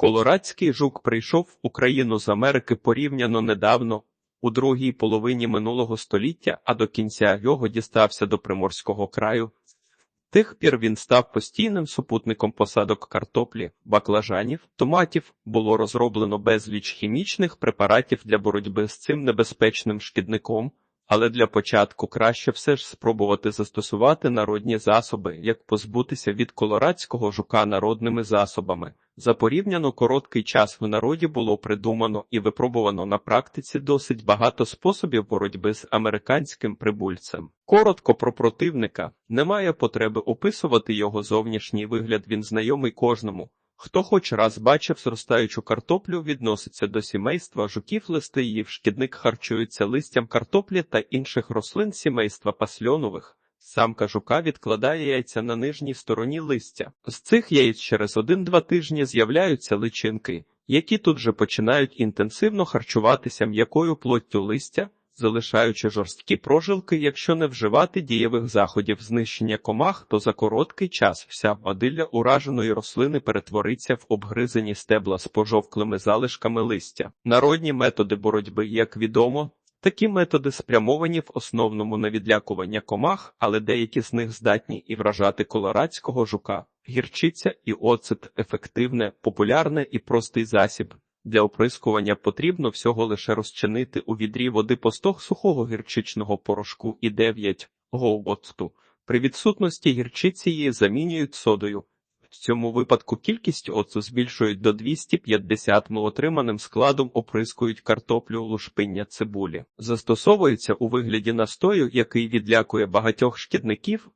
Колорадський жук прийшов в Україну з Америки порівняно недавно, у другій половині минулого століття, а до кінця його дістався до Приморського краю. Тих пір він став постійним супутником посадок картоплі, баклажанів, томатів, було розроблено безліч хімічних препаратів для боротьби з цим небезпечним шкідником, але для початку краще все ж спробувати застосувати народні засоби, як позбутися від колорадського жука народними засобами. За порівняно короткий час в народі було придумано і випробувано на практиці досить багато способів боротьби з американським прибульцем. Коротко про противника немає потреби описувати його зовнішній вигляд. Він знайомий кожному. Хто хоч раз бачив зростаючу картоплю, відноситься до сімейства жуків листеїв, шкідник харчується листям картоплі та інших рослин сімейства пасльонових. Самка жука відкладає яйця на нижній стороні листя. З цих яєць через один-два тижні з'являються личинки, які тут же починають інтенсивно харчуватися м'якою плоттю листя, залишаючи жорсткі прожилки, якщо не вживати дієвих заходів знищення комах, то за короткий час вся водилля ураженої рослини перетвориться в обгризані стебла з пожовклими залишками листя. Народні методи боротьби, як відомо, Такі методи спрямовані в основному на відлякування комах, але деякі з них здатні і вражати колорадського жука. Гірчиця і оцет ефективне, популярне і простий засіб. Для оприскування потрібно всього лише розчинити у відрі води по сухого гірчичного порошку і 9 го. При відсутності гірчиці її замінюють содою. В цьому випадку кількість оцу збільшують до 250 м отриманим складом оприскують картоплю лушпиння цибулі. Застосовується у вигляді настою, який відлякує багатьох шкідників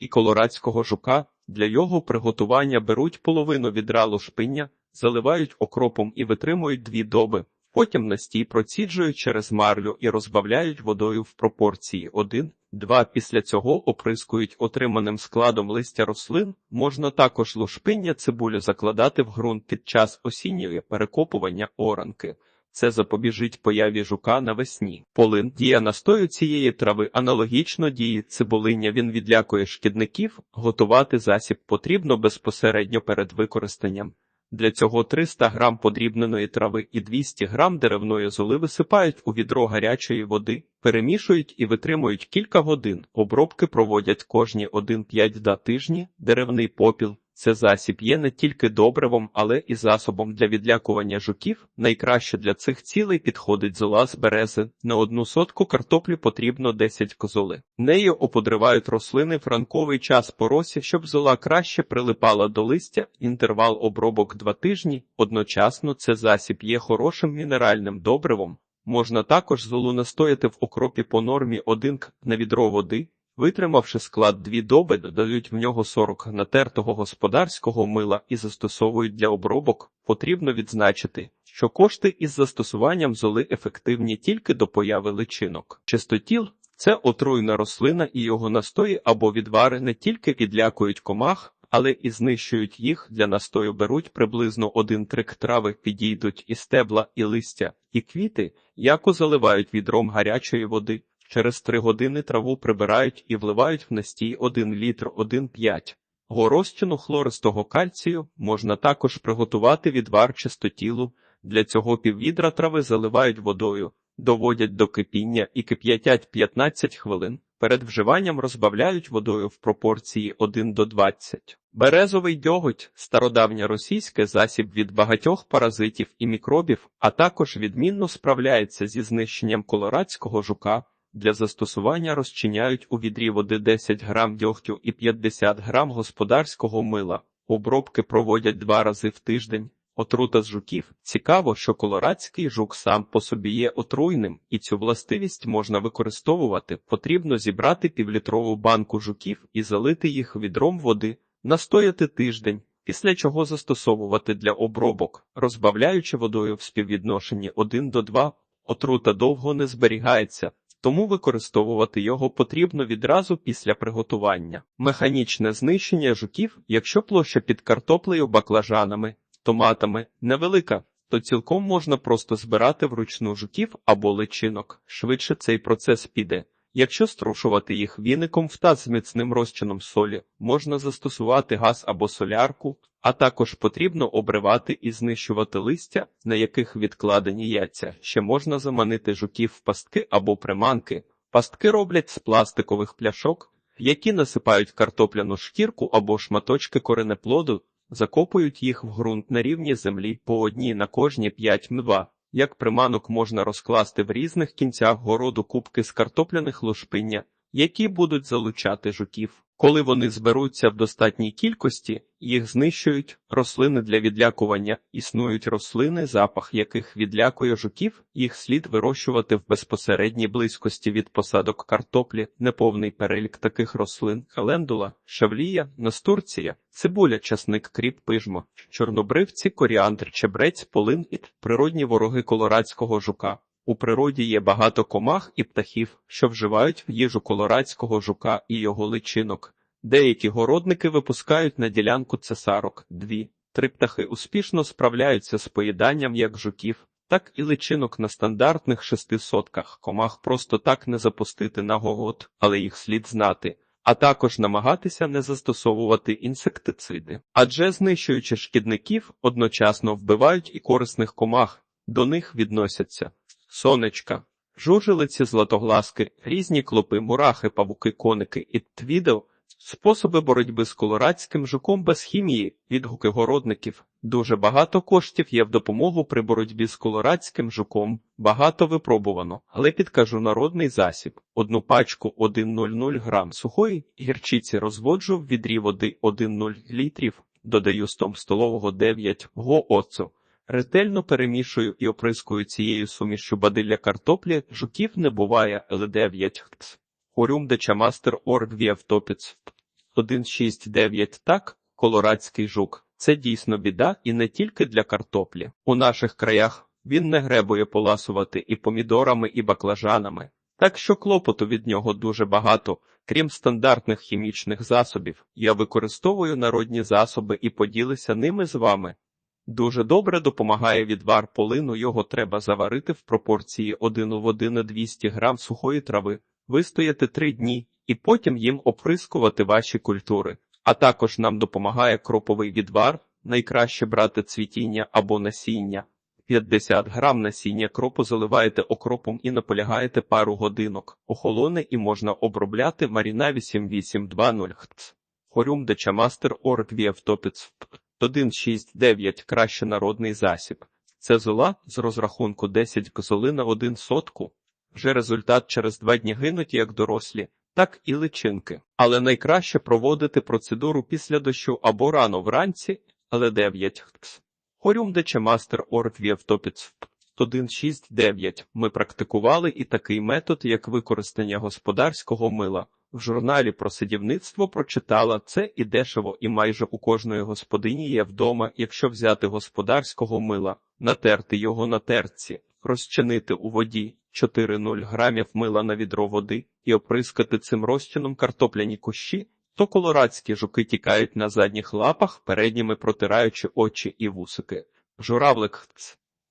і колорадського жука. Для його приготування беруть половину відра лушпиння, заливають окропом і витримують дві доби. Потім настій проціджують через марлю і розбавляють водою в пропорції 1 Два після цього оприскують отриманим складом листя рослин, можна також лушпиння цибулю закладати в ґрунт під час осінньої перекопування оранки. Це запобіжить появі жука навесні. Полин дія настою цієї трави аналогічно дії цибулиння. Він відлякує шкідників, готувати засіб потрібно безпосередньо перед використанням. Для цього 300 грам подрібненої трави і 200 грам деревної золи висипають у відро гарячої води, перемішують і витримують кілька годин. Обробки проводять кожні 1-5 до тижні. Деревний попіл це засіб є не тільки добривом, але і засобом для відлякування жуків. Найкраще для цих цілей підходить зола з берези. На одну сотку картоплі потрібно 10 козоли. Нею оподривають рослини в ранковий час по росі, щоб зола краще прилипала до листя. Інтервал обробок 2 тижні. Одночасно це засіб є хорошим мінеральним добривом. Можна також золу настояти в окропі по нормі 1 к на відро води. Витримавши склад дві доби, додають в нього 40 натертого господарського мила і застосовують для обробок. Потрібно відзначити, що кошти із застосуванням золи ефективні тільки до появи личинок. Чистотіл це отруйна рослина і його настої або відвари не тільки відлякують комах, але і знищують їх. Для настою беруть приблизно один трик трави, підійдуть і стебла, і листя, і квіти, яку заливають відром гарячої води. Через три години траву прибирають і вливають в настій 1 літр 1,5. Горозчину хлористого кальцію можна також приготувати відвар чистотілу. Для цього піввідра трави заливають водою, доводять до кипіння і кип'ятять 15 хвилин. Перед вживанням розбавляють водою в пропорції 1 до 20. Березовий дьоготь стародавня російське засіб від багатьох паразитів і мікробів, а також відмінно справляється зі знищенням колорадського жука. Для застосування розчиняють у відрі води 10 грам дьогтю і 50 грам господарського мила. Обробки проводять два рази в тиждень. Отрута з жуків. Цікаво, що колорадський жук сам по собі є отруйним, і цю властивість можна використовувати. Потрібно зібрати півлітрову банку жуків і залити їх відром води, настояти тиждень, після чого застосовувати для обробок, розбавляючи водою в співвідношенні 1 до 2. Отрута довго не зберігається, тому використовувати його потрібно відразу після приготування. Механічне знищення жуків, якщо площа під картоплею, баклажанами, томатами невелика, то цілком можна просто збирати вручну жуків або личинок. Швидше цей процес піде. Якщо струшувати їх віником в таз з міцним розчином солі, можна застосувати газ або солярку, а також потрібно обривати і знищувати листя, на яких відкладені яйця. Ще можна заманити жуків в пастки або приманки. Пастки роблять з пластикових пляшок, які насипають картопляну шкірку або шматочки коренеплоду, закопують їх в ґрунт на рівні землі по одній на кожні 5 мва. Як приманок можна розкласти в різних кінцях городу кубки з картопляних лушпиння, які будуть залучати жуків. Коли вони зберуться в достатній кількості, їх знищують. Рослини для відлякування існують рослини, запах яких відлякує жуків, їх слід вирощувати в безпосередній близькості від посадок картоплі, неповний перелік таких рослин: календула, шавлія, настурція, цибуля, часник, кріп, пижмо, чорнобривці, коріандр, чебрець, полин і природні вороги колорадського жука. У природі є багато комах і птахів, що вживають в їжу колорадського жука і його личинок. Деякі городники випускають на ділянку цесарок дві. Три птахи успішно справляються з поїданням як жуків, так і личинок на стандартних шести сотках. Комах просто так не запустити на город, але їх слід знати. А також намагатися не застосовувати інсектициди, адже знищуючи шкідників, одночасно вбивають і корисних комах. До них відносяться сонечка, жужелиці, златогласки, різні клопи, мурахи, павуки, коники і твідо. Способи боротьби з колорадським жуком без хімії, відгуки городників. Дуже багато коштів є в допомогу при боротьбі з колорадським жуком. Багато випробувано, але підкажу народний засіб. Одну пачку 1,00 грам сухої гірчиці розводжу в відрі води 1,0 літрів, додаю 100 столового 9 го оцу. Ретельно перемішую і оприскую цією сумішю бадилля картоплі, жуків не буває, Л9 Орюм Дечамастер Орг Віавтопіц 169 Так, колорадський жук. Це дійсно біда і не тільки для картоплі. У наших краях він не гребує поласувати і помідорами, і баклажанами. Так що клопоту від нього дуже багато, крім стандартних хімічних засобів. Я використовую народні засоби і поділися ними з вами. Дуже добре допомагає відвар полину, його треба заварити в пропорції 1 в 1 на 200 грам сухої трави, вистояти 3 дні і потім їм оприскувати ваші культури. А також нам допомагає кроповий відвар, найкраще брати цвітіння або насіння. 50 грам насіння кропу заливаєте окропом і наполягаєте пару годинок. Охолоне і можна обробляти Маріна 8820 хц. Хорюм Дечамастер Орг Віавтопіц 169 краще народний засіб. Це зола з розрахунку 10 козоли на 1 сотку. Вже результат через два дні гинуть як дорослі, так і личинки. Але найкраще проводити процедуру після дощу або рано вранці, але 9 хц. Хорюм Дечамастер Орг Віавтопіц 169 Ми практикували і такий метод, як використання господарського мила. В журналі про садівництво прочитала це і дешево, і майже у кожної господині є вдома, якщо взяти господарського мила, натерти його на терці, розчинити у воді 4-0 грамів мила на відро води і оприскати цим розчином картопляні кущі, то колорадські жуки тікають на задніх лапах, передніми протираючи очі і вусики. Журавлик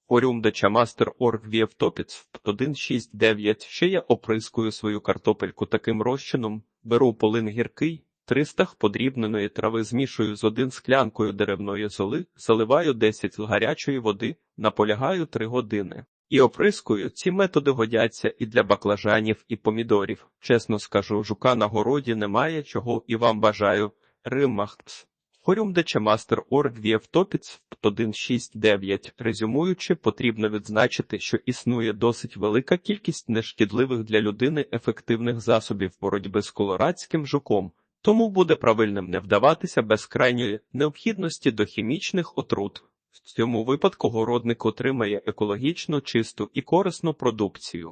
Орюм Дечамастер Орг Віавтопіц 169 Ще я оприскую свою картопельку таким розчином, беру полин гіркий, 300 подрібненої трави змішую з один склянкою деревної золи, заливаю 10 гарячої води, наполягаю 3 години. І оприскую, ці методи годяться і для баклажанів, і помідорів. Чесно скажу, жука на городі немає, чого і вам бажаю. Римахтс. Хорюм Дечамастер Орг Віавтопіц 169. Резюмуючи, потрібно відзначити, що існує досить велика кількість нешкідливих для людини ефективних засобів боротьби з колорадським жуком, тому буде правильним не вдаватися без крайньої необхідності до хімічних отрут. В цьому випадку городник отримає екологічно чисту і корисну продукцію.